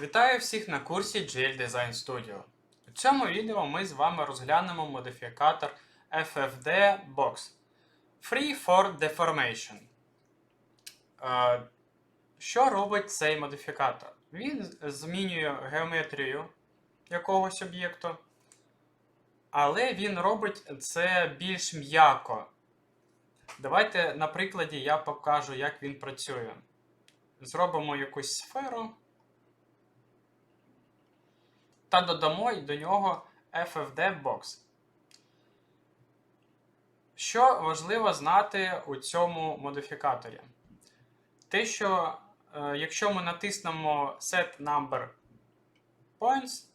Вітаю всіх на курсі GL Design Studio. У цьому відео ми з вами розглянемо модифікатор FFD Box Free for Deformation. Е, Що робить цей модифікатор? Він змінює геометрію якогось об'єкту, але він робить це більш м'яко. Давайте на прикладі я покажу, як він працює. Зробимо якусь сферу та додамо до нього FFD Box. Що важливо знати у цьому модифікаторі? Те, що е, якщо ми натиснемо Set Number Points,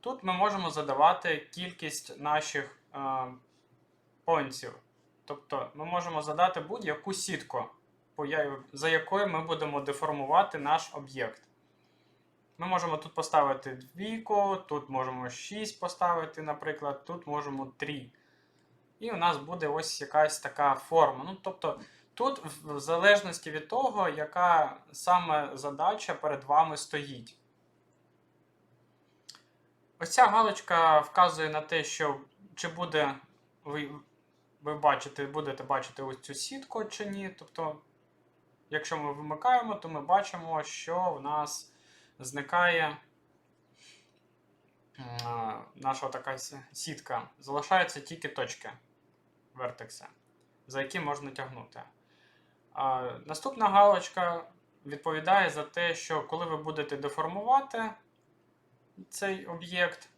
тут ми можемо задавати кількість наших е, поінтів. Тобто ми можемо задати будь-яку сітку, за якою ми будемо деформувати наш об'єкт. Ми можемо тут поставити двійку, тут можемо 6 поставити, наприклад, тут можемо 3. І у нас буде ось якась така форма. Ну, тобто, тут, в залежності від того, яка саме задача перед вами стоїть. Ось ця галочка вказує на те, що чи буде ви, ви бачите, будете бачити ось цю сітку чи ні. Тобто, якщо ми вимикаємо, то ми бачимо, що в нас зникає наша така сітка. Залишаються тільки точки вертекса, за які можна тягнути. Наступна галочка відповідає за те, що коли ви будете деформувати цей об'єкт,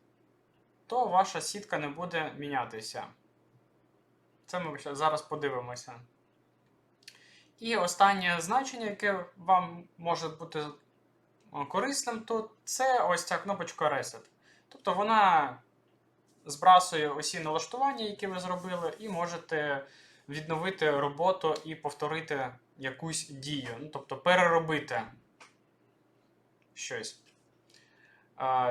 то ваша сітка не буде мінятися. Це ми зараз подивимося. І останнє значення, яке вам може бути корисним тут, це ось ця кнопочка Reset. Тобто вона збрасує усі налаштування, які ви зробили, і можете відновити роботу і повторити якусь дію. Ну, тобто переробити щось.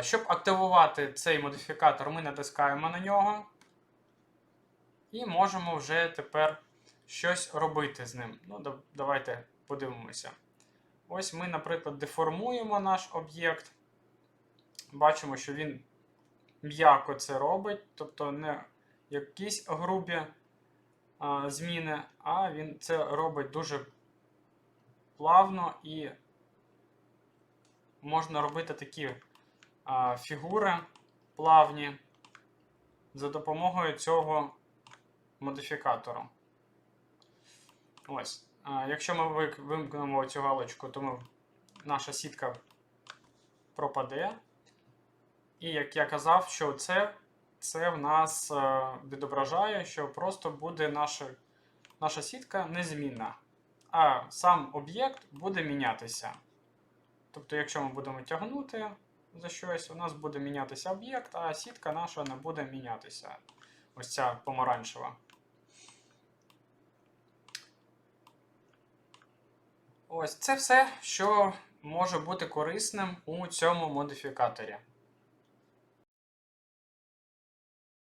Щоб активувати цей модифікатор, ми натискаємо на нього. І можемо вже тепер щось робити з ним. Ну, давайте подивимося. Ось ми, наприклад, деформуємо наш об'єкт. Бачимо, що він м'яко це робить, тобто не якісь грубі а, зміни, а він це робить дуже плавно і можна робити такі а, фігури плавні за допомогою цього модифікатору. Ось. Якщо ми вимкнемо цю галочку, то ми, наша сітка пропаде. І як я казав, що це, це в нас е, відображає, що просто буде наша, наша сітка незмінна, а сам об'єкт буде мінятися. Тобто, якщо ми будемо тягнути за щось, у нас буде мінятися об'єкт, а сітка наша не буде мінятися. Ось ця помаранчева. Ось це все, що може бути корисним у цьому модифікаторі.